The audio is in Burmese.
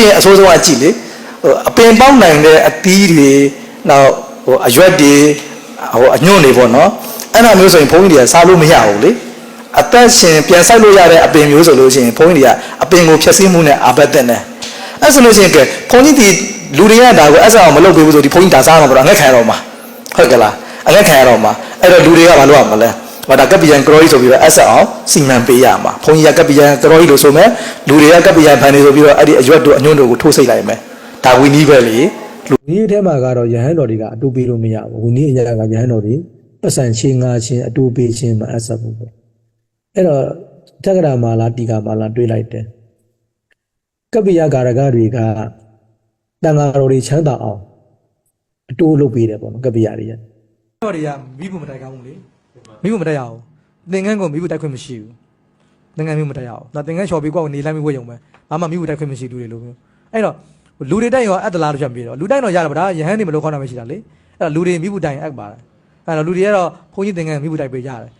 ပြီးရင်အစိုးဆုံးကကြည့်လေဟိုအပင်ပေါက်နိုင်တဲ့အသီးတွေနောက်ဟိုအရွက်တွေဟိုအညွန့်တွေပေါ့နော်အဲ့ဒါမျိုးဆိုရင်ဘုန်းကြီးတွေကစားလို့မရဘူးလေအသက်ရှင်ပြန်ဆိုင်လို့ရတဲ့အပင်မျိုးဆိုလို့ရှိရင်ဘုန်းကြီးတွေကအပင်ကိုဖျက်ဆီးမှုနဲ့အာဘတ်တဲ့နဲ့အဲ့ဆိုလို့ရှိရင်ကဲဘုန်းကြီးဒီလူတွေကဒါကိုအဲ့ဆာအောင်မလုပ်ပေးဘူးဆိုဒီဘုန်းကြီးဒါစားမှာပေါ့အငက်ခံရတော့မှာဟုတ်ကဲ့လားအငက်ခံရတော့မှာအဲ့တော့လူတွေကမလုပ်ရမလဲ ဟောဒါကပ္ပိယံကရောကြီးဆိုပြီးတော့အဲ့ဆာအောင်စီမံပေးရမှာဘုန်းကြီးကကပ္ပိယံကရောကြီးလို့ဆိုမယ်လူတွေကကပ္ပိယံဖန်နေဆိုပြီးတော့အဲ့ဒီအရွက်တို့အညွန့်တို့ကိုထိုးစိတ်လိုက်မယ်ဒါဝီနီးပဲလေလူကြီးထဲမှာကတော့ယဟန်တော်တွေကအတူပေးလို့မရဘူးဝီနည်းအရာကယဟန်တော်တွေပတ်စံချင်းငါချင်းအတူပေးချင်းမအပ်ဆက်ဘူးပဲအဲ့တော့တက္ကရာမာလာတီကာမာလာတွေးလိုက်တယ်ကပ္ပိယကာရကတွေကတန်ဃာတော်တွေချမ်းသာအောင်အတူလုပ်ပေးတယ်ပေါ့နော်ကပ္ပိယတွေကတော့တွေကမိဖို့မတိုက်ကောင်းဘူးလေ မိဖို့မတိုက်ရအောင်သင်္ကန်းကိုမိဖို့တိုက်ခွင့်မရှိဘူးသင်္ကန်းမိဖို့မတိုက်ရအောင်ဒါသင်္ကန်းချော်ပြီးကိုယ့်ကိုနေလိုက်မိဝတ်ရုံပဲဘာမှမိဖို့တိုက်ခွင့်မရှိဘူးလေလို့မျိုးအဲ့တော့လူတွေတိုက်ရောအပ်တလားလို့ချက်ပြီးတော့လူတိုက်တော့ရတယ်ဗဒါရဟန်းနေမလို့ခေါင်းတာမရှိတာလေအဲ့တော့လူတွေမိဖို့တိုက်ရင်အပ်ပါတယ်အဲ့တော့လူတွေကတော့ဘုန်းကြီးသင်္ကန်းမိဖို့တိုက်ပေးရတယ်